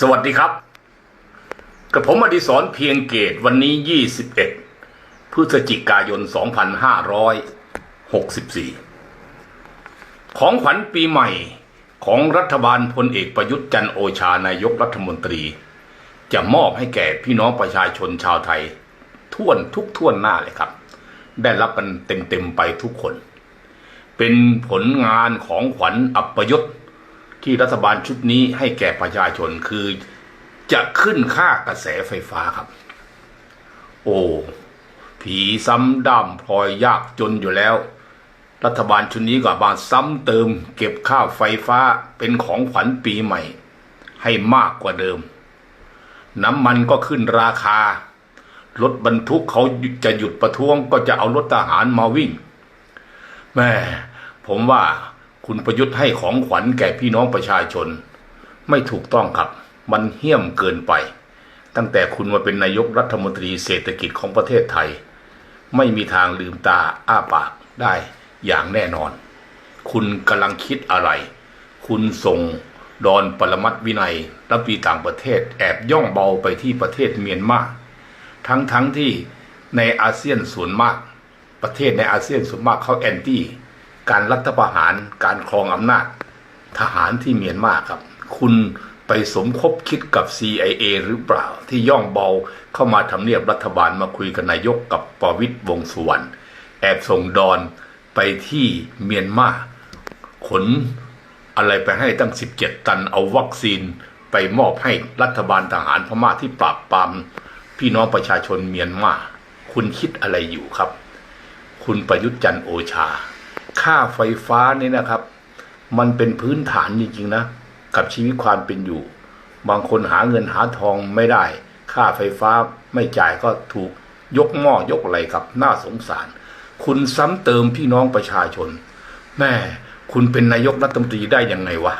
สวัสดีครับ กับผมอดิศรเพียงเกตวันนี้ 21 พฤศจิกายน 2564 ของขวัญปีใหม่ของรัฐบาลพลเอกประยุทธ์จันโอชานายกรัฐมนตรี จะมอบให้แก่พี่น้องประชาชนชาวไทยท่วนทุกท่วนหน้าเลยครับ ได้รับกันเต็มๆไปทุกคน เป็นผลงานของขวัญอัปยศ ที่รัฐบาลชุดนี้ให้แก่ประชาชนคือจะขึ้นค่ากระแสไฟฟ้าครับ โอ้ผีซ้ำด้ามพลอยยากจนอยู่แล้ว รัฐบาลชุดนี้ก็มาซ้ำเติม เก็บค่าไฟฟ้าเป็นของขวัญปีใหม่ ให้มากกว่าเดิม น้ำมันก็ขึ้นราคารถบรรทุกเขาจะหยุดประท้วงก็จะเอารถทหารมาวิ่งแม่ผมว่า คุณประยุทธ์ให้ของขวัญแก่พี่น้องประชาชน ไม่ถูกต้องครับ มันเหี้ยมเกินไป ตั้งแต่คุณมาเป็นนายกรัฐมนตรีเศรษฐกิจของประเทศไทย ไม่มีทางลืมตาอ้าปากได้อย่างแน่นอน คุณกำลังคิดอะไร คุณส่งดอนปรมัตถ์วินัยรัฐมนตรีต่างประเทศแอบย่องเบาไปที่ประเทศเมียนมาทั้งทั้งที่ในอาเซียนส่วนมาก ประเทศในอาเซียนส่วนมากเขาแอนตี้ การรัฐประหารการครองอำนาจ ทหารที่เมียนมาครับ คุณไปสมคบคิดกับ CIA หรือเปล่า ที่ย่องเบาเข้ามาทำเนียบรัฐบาลมาคุยกับนายกกับประวิตยวงสุวรรณแอบส่งดอนไปที่เมียนมาขนอะไรไปให้ตั้ง 17 ตันเอาวัคซีนไปมอบให้รัฐบาลทหารพม่าที่ปราบปรามพี่น้องประชาชนเมียนมา คุณคิดอะไรอยู่ครับ คุณประยุทธ์จันทร์โอชา ค่าไฟฟ้านี่นะครับ มันเป็นพื้นฐานจริงๆนะ กับชีวิตความเป็นอยู่ บางคนหาเงินหาทองไม่ได้ ค่าไฟฟ้าไม่จ่ายก็ถูกยกหม้อยกอะไรครับน่าสงสาร คุณซ้ำเติมพี่น้องประชาชนแม่คุณเป็นนายกรัฐมนตรีได้ยังไงวะ